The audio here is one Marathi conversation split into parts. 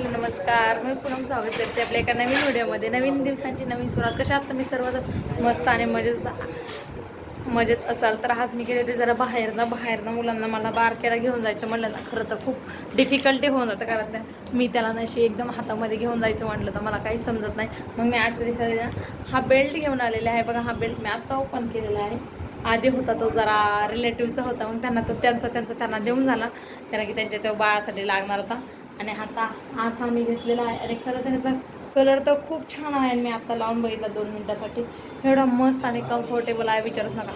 हॅलो नमस्कार. मी पुन्हा स्वागत करते आपल्या एका नवीन व्हिडिओमध्ये. नवीन दिवसांची नवीन सुरुवात. कशा आहात तुम्ही? सर्वजण मस्त आणि मजेत मजेत असाल. तर आज मी गेले होते जरा बाहेरनं बाहेरनं मुलांना मला बारक्याला घेऊन जायचं म्हणलं ना. खरं तर खूप डिफिकल्टी होऊन जातं कारण मी त्याला नशी एकदम हातामध्ये घेऊन जायचं म्हटलं तर मला काही समजत नाही. मग मी आज दिवसात हा बेल्ट घेऊन आलेला आहे. बघा हा बेल्ट मी आत्ता ओपन केलेला आहे. आधी होता तो जरा रिलेटिव्हचा होता. मग त्यांना तो त्यांचा त्यांचा त्यांना देऊन झाला. कारण की त्यांच्या तो बाळासाठी लागणार होता. आणि आता आता मी घेतलेला आहे. आणि खरं तर त्याचा कलर तर खूप छान आहे आणि मी आता लावून बघितला दोन मिनटासाठी. एवढा मस्त आणि कम्फर्टेबल आहे विचारूच नका.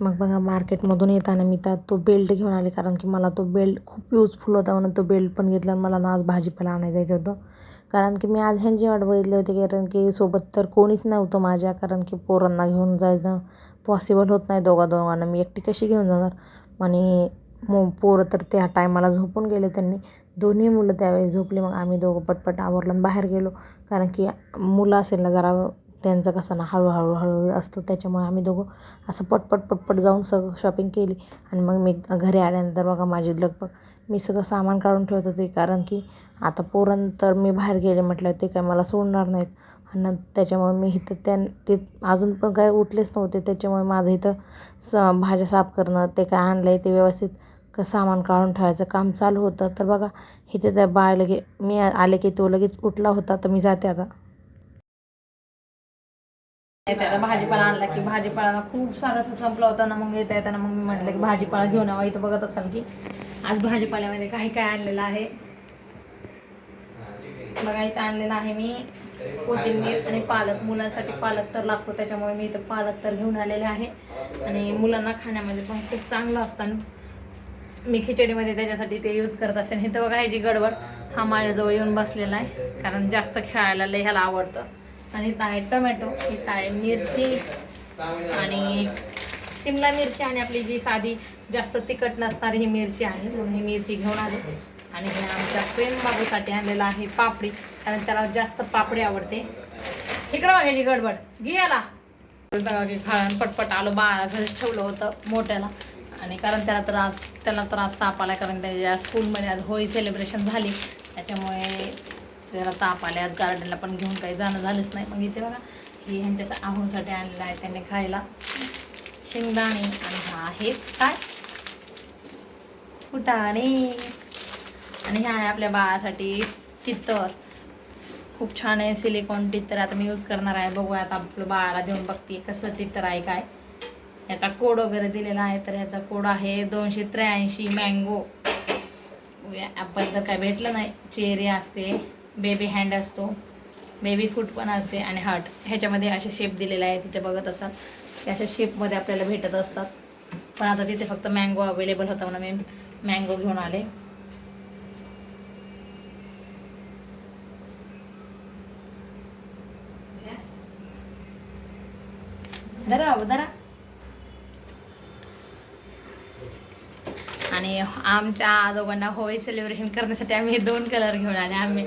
मग बघा मार्केटमधून येताना मी त्यात तो बेल्ट घेऊन आले कारण की मला तो बेल्ट खूप युजफुल होता म्हणून तो बेल्ट पण घेतला आणि मला ना आज भाजीपाला आणायला जायचं होतं. कारण की मी आज ह्यांची वाट बघितली होती कारण की सोबत तर कोणीच नव्हतं माझ्या कारण की पोरांना घेऊन जायचं पॉसिबल होत नाही दोघा दोघांना. मी एकटी कशी घेऊन जाणार? आणि मग पोरं तर त्या टायमाला झोपून गेले त्यांनी. दोन्ही मुलं त्यावेळेस झोपली मग आम्ही दोघं पटपट आवरलं आणि बाहेर गेलो. कारण की मुलं असेल ना जरा त्यांचं कसं ना हळूहळू हळूहळू असतं. त्याच्यामुळे आम्ही दोघं असं पटपट पटपट जाऊन सगळं शॉपिंग केली. आणि मग मी घरी आल्यानंतर बघा माझी लगबग मी सगळं सामान काढून ठेवत होते. कारण की आता पोरांतर मी बाहेर गेले म्हटलं ते काय मला सोडणार नाहीत. आणि त्याच्यामुळे मी इथं त्या ते अजून पण काय उठलेच नव्हते. त्याच्यामुळे माझं इथं स भाज्या साफ करणं ते काय आणलं आहे ते व्यवस्थित क सामान काढून ठेवायचं काम चालू होतं. तर बघा इथे त्या बाळ लगे मी आले की तो लगेच उठला होता तर मी जाते आता. येता येता भाजीपाला आणला की भाजीपाला खूप सारं असं संपलं होतं ना मग येता येताना मग मी म्हटलं की भाजीपाला घेऊन यावा इथं बघत असाल की. आज भाजीपाल्यामध्ये काही काय आणलेलं आहे. बघा इथं आणलेलं आहे मी कोथिंबीर आणि पालक. मुलांसाठी पालक तर लागतो त्याच्यामुळे मी इथं पालक तर घेऊन आलेले आहे. आणि मुलांना खाण्यामध्ये पण खूप चांगलं असतं. आणि मी खिचडीमध्ये त्याच्यासाठी ते यूज करत असेल. हे तर बघा ह्याची गडबड हा माझ्याजवळ येऊन बसलेला आहे कारण जास्त खेळायला लय ह्याला आवडतं. आणि इथं आहे टोमॅटो इथं आहे मिरची आणि शिमला मिरची आणि आपली जी साधी जास्त तिखट नसणारी ही मिरची आहे ही मिरची घेऊन आली. आणि हे आमच्या प्रेमबाबूसाठी आणलेलं आहे पापडी कारण त्याला जास्त पापडी आवडते. इकडं बघ ह्याची गडबड. घे याला. बघा की खाळण पटपट आलो बाळा घरीच ठेवलं होतं मोठ्याला. आणि कारण त्याला त्रास त्याला त्रास ताप आला कारण त्याच्या स्कूलमध्ये आज होळी सेलिब्रेशन झाली. त्याच्यामुळे त्याला ताप आले आज गार्डनला पण घेऊन काही जाणं झालंच नाही. मग इथे बघा हे ह्यांच्या आहोंसाठी आणलेलं आहे त्यांनी खायला. शेंगदाणे आणि हा आहे काय? फुटाणे. आणि ह्या आहे आपल्या बाळासाठी तित्तर खूप छान आहे सिलिकॉन टित्तर. आता मी यूज करणार आहे. बघूया आता आपलं बाळाला देऊन बघते कसं टित्तर आहे काय. याचा कोड वगैरे दिलेला आहे तर याचा कोड आहे दोनशे त्र्याऐंशी मँगो ॲपल तर काय भेटलं नाही चेरी असते बेबी हँड असतो बेबी फूड पण असते आणि हार्ट ह्याच्यामध्ये असे शेप दिलेले आहे तिथे बघत असाल. ते अशा शेपमध्ये आपल्याला भेटत असतात. पण आता तिथे फक्त मँगो अवेलेबल होता म्हणून मी मँगो घेऊन आले. धरा बाबा धरा. आणि आमच्या दोघांना होळी सेलिब्रेशन करण्यासाठी आम्ही हे दोन कलर घेऊन आले. आम्ही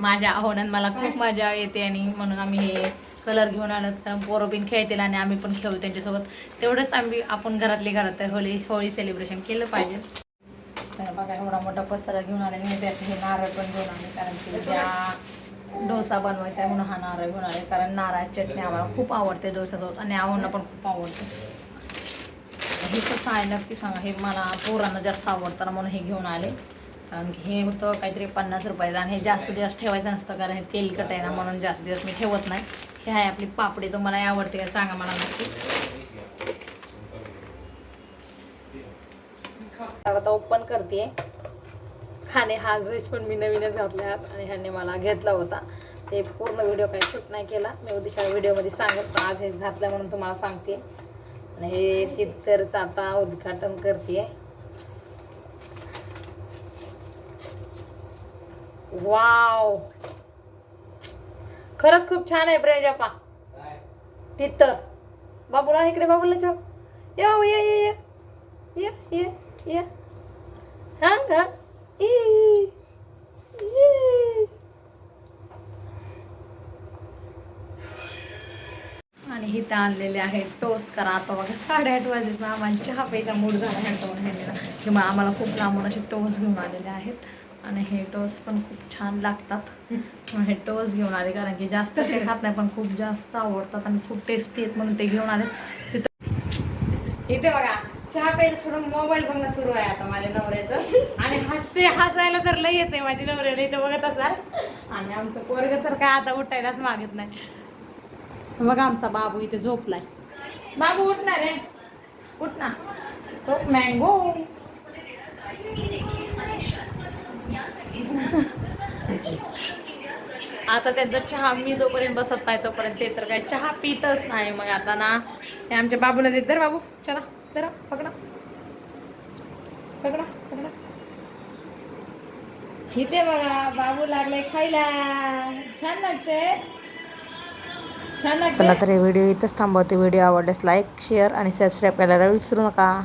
माझ्या आव्हानात मला खूप मजा येते आणि म्हणून आम्ही हे कलर घेऊन आलो. कारण पोरं बिन खेळतील आणि आम्ही पण खेळू त्यांच्यासोबत. तेवढंच आम्ही आपण घरातली घरात होळी होळी सेलिब्रेशन केलं पाहिजे. तर बघा एवढा मोठा पसारा घेऊन आले मी त्यात हे नारळ पण घेऊन आले. कारण की ज्या डोसा बनवायचा आहे म्हणून हा नारळ घेऊन आले. कारण नारळ चटणी आम्हाला खूप आवडते डोसासोबत आणि आवडणं पण खूप आवडते. हे कसं आहे नक्की सांगा हे मला पोरांना जास्त आवडताना म्हणून हे घेऊन आले. कारण की हे होतं काहीतरी पन्नास रुपयाचं आणि हे जास्त दिवस ठेवायचं नसतं कारण हे तेलकट आहे ना म्हणून जास्त दिवस मी ठेवत नाही. हे आहे आपली पापडी तुम्हाला आवडते का सांगा मला नक्की. आता ओपन करते. खाणे हा ड्रेस पण मी नवीनच घातला आणि ह्याने मला घेतला होता. ते पूर्ण व्हिडिओ काही शूट नाही केला. मी उद्याच्या व्हिडिओमध्ये सांगेल पण आज हे घातलं म्हणून तुम्हाला सांगते. आणि हे तिथरचं आता उद्घाटन करते वाव! खरंच खूप छान आहे प्रेजापा तिथर बाबूला इकडे बाबूला जाऊ. ये ये ये ये. ये ये हा का ई, आणि इथं आणलेले आहेत. टोस्ट करा आता बघा. साडेआठ वाजेत आम्हाला चहा प्यायचा मूड झाला ह्या टोस्ट घ्यायला किंवा आम्हाला खूप लांबून असे टोस्ट घेऊन आलेले आहेत. आणि हे टोस्ट पण खूप छान लागतात. मग हे टोस्ट घेऊन आले कारण की जास्त ते खात नाही पण खूप जास्त आवडतात आणि खूप टेस्टी आहेत म्हणून ते घेऊन आले तिथं इथे बघा. चहा प्यायचं सोडून मोबाईल बघणं सुरू आहे आता माझ्या नवऱ्याचं. आणि हसते हसायला तर लई येते माझी नवऱ्याला. इथं बघत असाल. आणि आमचं पोरग तर काय आता उठायलाच मागत नाही. मग आमचा बाबू इथे झोपलाय. बाबू उठणार आहे उठ ना. मँगो आता त्यांचा चहा मी जोपर्यंत बसत नाही तोपर्यंत ते तर काय चहा पितच नाही मग आता ना. हे आमच्या बाबूला देत दर बाबू. चला जरा पकडा. पकडा पकडा. इथे बघा बाबू लागले खायला. छान लागते चला तर हे व्हिडिओ इथंच थांबवते. व्हिडिओ आवडल्यास लाईक शेअर आणि सबस्क्राईब करायला विसरू नका.